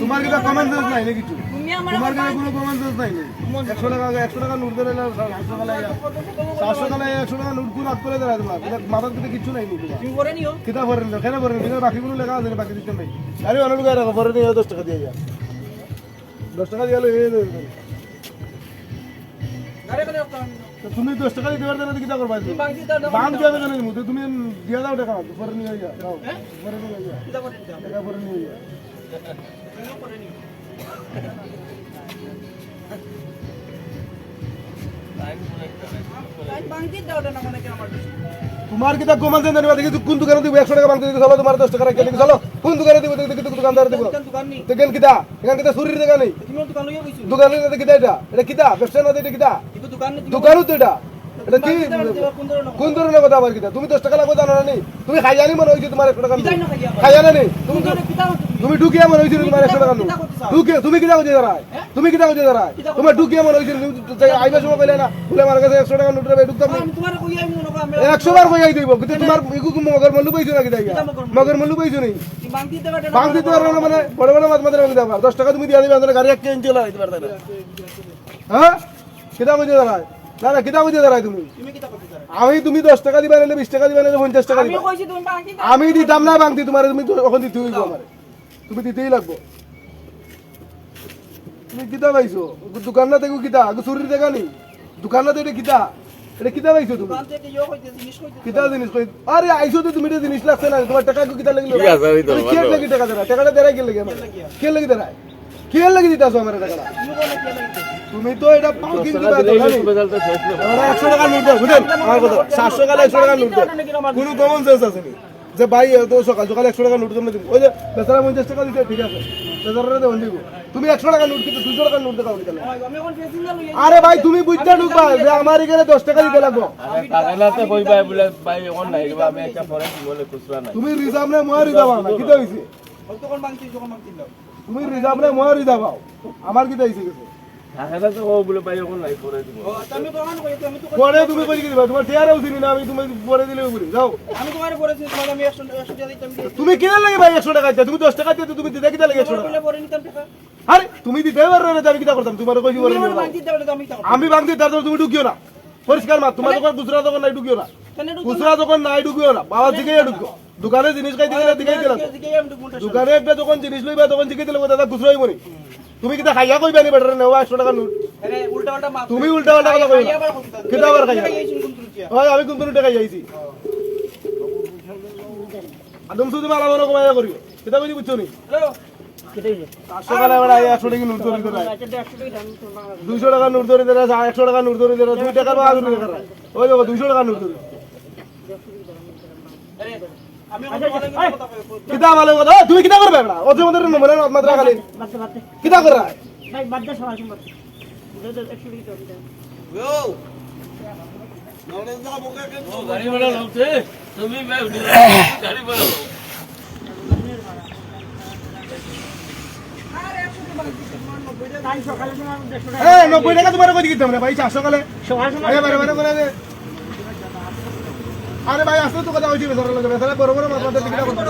তোমার কিটা comment sense নাই কিছু তোমার কিটা কোনো কমেন্ট সেন্স নাই একশো টাকা একশো টাকা নোট ধরে সাতশো টাকা সাতশো টাকা একশো টাকা নোট করে হাত করে দেয় তোমার। মাথার দিকে কিছু নাই কিতা ভরেন কেন ভরেন কিন্তু বাকিগুলো লেখা আছে বাকি দিতে নাই। আরে অনেক রাখো ভরে নিয়ে দশ টাকা দিয়ে যা। দশ টাকা দিয়ে গেলো এই তুমি দশ টাকা দিতে পারবে না কিতা করবা? তুমি বাম যাবে কেন নিমু? তো তুমি? দিয়ে দাও টাকা পরে নিয়ে যা যাও নিয়ে যা কিটা করে দাও টাকা ভরে নিয়ে যা তোমার কিতা কমান দেন জানিবা দেখি কোন দোকানে দিব? একশো টাকা বাংলা চলো, তোমার দশ টাকা রাখি দেখি চলো। কোন দোকানে দিব? দেখি দেখি দোকানদার দিব। দোকান দোকান নেই দেখেন কিতা এখান কিতা সুরির দোকান নেই। তুমি দোকান লইয়া কইছো দোকানের এটা কিতা এটা? এটা কিতা ব্যবসা না এটা কিতা কিন্তু দোকান দোকানও তো এটা। এটা কি? কোন ধরনের কোন ধরনের কথা আবার কিতা তুমি দশ টাকা লাগবে জানো না তুমি খাই জানি মনে হয়েছে তোমার একশো টাকা কিতাই খাইয়া খাই জানা নেই তুমি কিটা তুমি মনে হয়েছিল তোমার একশো টাকা ঢুকে তুমি কিতা হচ্ছে দাঁড়ায় তুমি কিতা হচ্ছে দাঁড়ায় তোমার ঢুকিয়া মনে হয়েছিল তুমি আইবার সময় পেলে না বলে আমার কাছে একশো টাকা নোট ঢুকতাম না। মনে করি একশো বার কইয়াই দিব কিন্তু তোমার ইগু মগর মল্লু পাইছো নাকি তাই মগর মল্লু? পাইছো নি? আমি বাকি দিতে পারবে না? মানে বড় বড় মাছ মাঝে দিতে পারবে দশ টাকা তুমি দিয়ে দিবে আমাদের গাড়ি এক কেন চলে দিতে পারবে না। হ্যাঁ? কিতা বুঝে দাঁড়ায় না না কিতা বুঝে দাঁড়ায় তুমি? আমি তুমি দশ টাকা দিবা নাহলে বিশ টাকা দিবা নাহলে পঞ্চাশ টাকা দিবা। কইছি দাও আমি দিতাম না বাংতি তোমার তুমি ওখান দিতে হইব আমার। তুমি দিতেই লাগবো। তুমি কিতা পাইছো? দোকান না দেখো কিতা? আগে চুরির দেখা নি দোকান না এটা কিতা? এটা কিতা পাইছো তুমি? কিতা জিনিস কই আরে আইছো তো তুমি এটা জিনিস লাগছে না? তোমার টাকা কিতা লাগল তুমি কে লাগি টাকা দেরা টাকাটা কে লাগি আমার কে লাগি দেরাই কে লাগি দিতাছো আমার টাকাটা? তুমি বলে কি লাগি তুমি তো এটা পাউকিং দিবা দোকানে। টাকা দাও বুঝলেন আমার কথা। সাতশো টাকা একশো টাকা নোট দাও কোনো কমন সেন্স আছে নি? যে ভাই তো সকাল সকাল একশো টাকা নোট তুমি দিব। ওই যে বেচারা পঞ্চাশ টাকা দিতে ঠিক আছে। বেচারা দেবেন দিব। তুমি একশো টাকা নোট কিন্তু দুশো টাকা নোট দেখাও কেন? আমি এখন ফেসিং লইয়া আরে ভাই তুমি বুঝতে ঢুকবা যে আমার এখানে দশ টাকা দিতে লাগবো। টাকালাতে কই পাই বলে ভাই অন নাই বা আমি একটা পরে কি বলে খুচরা নাই। তুমি রিজার্ভ নে মই রিজার্ভ না কিতা হইছে? তখন বাকি যখন বাকি দাও তুমি রিজার্ভ আমার কিতা পরে আমি তুমি কই দিবা? তোমার চেয়ারে উঠিনি না আমি তুমি পরে দিলে উপরে যাও। আমি তোমার পড়েছি আমি 100 100 টাকা দিতাম তুমি কিনা লাগে ভাই একশো টাকা দিতে? তুমি দশ টাকা দিয়ে তুমি দিতে কিনা লাগে একশো টাকা? পরে নিতাম টাকা। আরে তুমি দিতে পারো না আমি করতাম? তোমার বলে তার তুমি ঢুকিও না। পরিষ্কার মাত তোমার দোকান খুচরা দোকান নাই ঢুকিও না। ঢুকো খুচরা দোকান নাই ঢুকিও না। বাবা দিকে ঢুকিও দোকানে জিনিস খাই দিকে দিকে দিলাম দিকে দোকানে একটা যখন জিনিস লইবা তখন জিকে দিলে দাদা খুচরাই মনি তুমি কিটা খাইয়া কইবা নি বেটার? নেওয়া একশো টাকা নোট। আরে উল্টা তুমি উল্টা পাল্টা কথা কইবা। কথা আবার খাইয়া? হয় আমি কোন টাকা যাইছি আদম শুধু মালা মনে কমাইয়া করিও। কিটা কইছি বুঝছ নি? টাকা দেয় দুইশো টাকা নোট ধরে দেয় একশো টাকা নোট ধরে দেয় দুই টাকার বা আগুন টাকার ওই দেখো দুইশো টাকা নোট ধরে কিতা ভালো কথা? তুমি কিতা করবে বেড়া ওদের মধ্যে নম্বরে মাত্রা খালি কিতা করে? গাড়ি ভাড়া লাগছে তুমি গাড়ি ভাড়া লাও। হ্যাঁ নব্বই টাকা তোমার কই দিতাম রে ভাই? চারশো কালে। আরে বারে বারে করে দে আরে ভাই আসতে তো কথা হইছি বেচারা বড় বড় মাছ মারতে কিতা করতে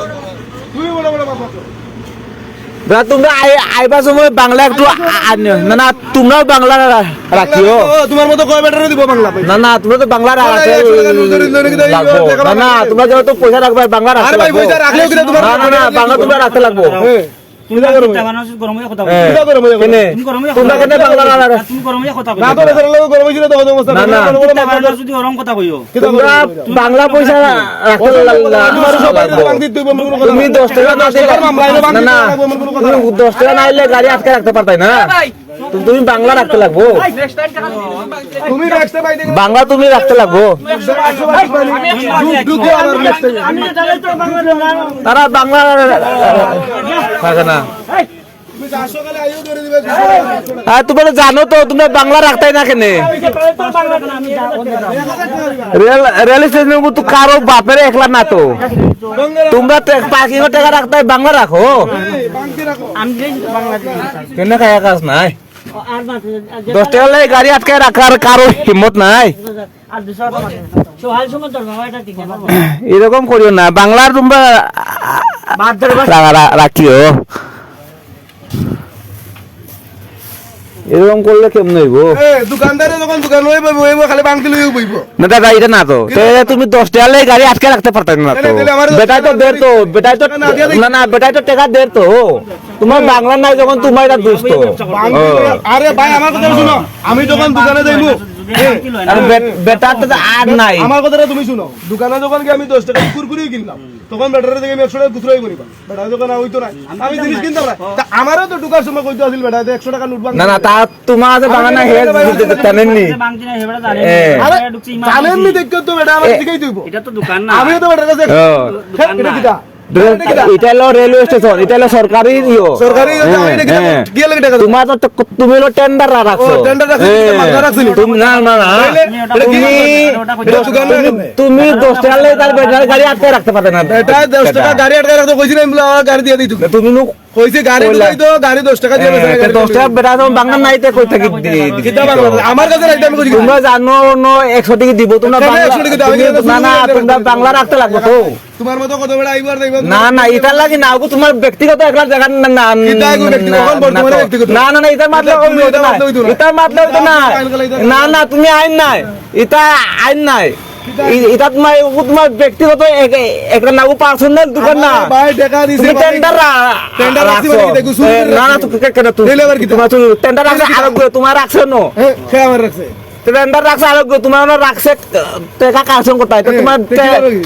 তুমি বড় বড় মাছ মারছো। তোমরা আই- সময় বাংলা একটু না না তোমরাও বাংলা রাখিও। তোমার মতো কয় বেটারে দিব বাংলা না না তোমরা তো বাংলা রা- রাখতে একশো টাকা নোট ধরে দিলে নাকি তাই লাগবো। টাকা না না তোমরা যেহেতু পয়সা রাখবে বাংলা রাখতে লাগবো। না না বাংলা তোমরা রাখতে লাগবো। বাংলা পয়সা তুমি। দশ টাকা। দশ টাকা না গাড়ি আটকে রাখতে পারতাই না। তুমি বাংলা রাখতে লাগবো? বাংলা তুমি রাখতে লাগবো। তারা বাংলা থাকে না। হ্যাঁ তোমরা জানো তো তোমরা বাংলা রাখতাই না কেনে? রেল রেল স্টেশন তো কারও বাপের একলা না তো। তোমরা পার্কিং টাকা রাখতে বাংলা রাখো। কেন খায়া কাজ নাই? দশ টাকা লাগে গাড়ি আটকে রাখার কারও হিম্মত নাই। এরকম করিও না। বাংলার তোমরা রাখিও। এরকম করলে কেমন হইব? দোকানদারে যখন দোকান লই বইব বইব খালি বাংতি লইও বইব। না দাদা এটা না তো। তে তুমি দশ টাকা লেগে গাড়ি আটকে রাখতে পারতেন না তো। বেটাই তো দের তো বেটাই তো না, না বেটাই তো টাকা দের তো তোমার বাংলা নাই যখন তোমার এটা দুষ্ট। বাংতি আরে ভাই আমার কথা শুনো। আমি যখন দোকানে যাইবো বেটার তো আর নাই। আমার কথাটা তুমি শুনো। দোকানে যখন আমি দশ টাকা কুরকুরি কিনলাম। তখন ব্যাটারে থেকে আমি একশো টাকা খুচরাই করিবা বেটা যখন হইতো না আমি জিনিস কিনতাম না তা আমারও তো ঢুকার সময় কইতে আসিল বেটা যে একশো টাকা নোট না না তা তোমার আছে বাংলা নাই হে জানেননি এ। আরে জানেননি দেখতে তো বেটা আমার দিকেই দিব এটা তো দোকান না আমিও তো বেটার কাছে হ্যাঁ, এটা কিটা এটা হলো রেলওয়ে স্টেশন এটা হলো সরকারি ইয়ো। সরকারি হ্যাঁ, হ্যাঁ। তোমার তো তুমি হলো টেন্ডার রাখছো। হ্যাঁ। তুমি না? না না তুমি দশ টাকা তার গাড়ি আটকে রাখতে পারবে না। দশ টাকা গাড়ি আটকে রাখতে কইছি না আমি বলে, আমার গাড়ি দিয়ে দিই তুমি। কইছি গাড়ি তো গাড়ি দশ টাকা দিয়ে বেচা, গাড়ি দশ টাকা বেটা যখন বাংলা নাইতে কই থাকি দি- দি- কিতা বাংলা আমার কাছে রাইতে আমি কইছি তোমরা জানো ন একশো টাকা দিব তোমরা বাংলা 100 টাকা দাও? আমি তুমি- কেন না না তোমরা বাংলা রাখতে লাগবে তো। তোমার মতো কত বেড়া আইবার দেখবার না না এটা লাগি না ওগো তোমার ব্যক্তিগত একলা জায়গা না না এটা এগো ব্যক্তিগত, বর্তমানে ব্যক্তিগত। না না না এটা মাতলে এটা তুমি হইতো এটা না। এটা মাতলে হইতো না। আইন না না তুমি আইন নাই। এটা আইন নাই। এটা তোমার ওগো তোমার ব্যক্তিগত এক- একটা না পার্সোনাল দোকান না। ভাই টাকা দিছে মানে- টেন্ডার Tender রাখছি। মানে দেখো, না না। তুমি কেন তুমি? তোমার টেন্ডার রাখছে আরোগ্য তোমার? রাখছে না। হ্যাঁ, আমার রাখছে। টেন্ডার রাখছে আরোগ্য তোমার ওরা রাখছে টাকা তো তোমার?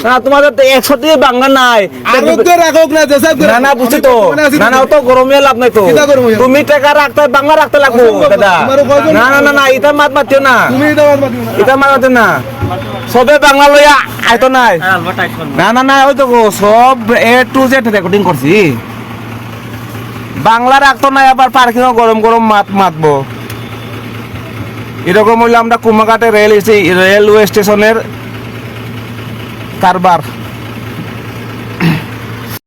না, একশো টাকা বাংলা নাই। আরোগ্য রাখুক না যেসব না না বুঝছি তো না না ও তো গরমে লাভ নাই তো? তুমি টাকা রাখতে বাংলা রাখতে লাগবো দাদা। না না না না এটা মাত মাতিও না। এটা না। মাত মাতিও না। সবে বাংলা লইয়া আইতো নাই। না না না ওই তো সব এ টু জেড রেকর্ডিং করছি বাংলা রাখতো না আবার পার্কিং গরম গরম মাত মাতবো। এরকম হইলে আমরা কুমাঘাটে রেল রেলওয়ে স্টেশনের কারবার।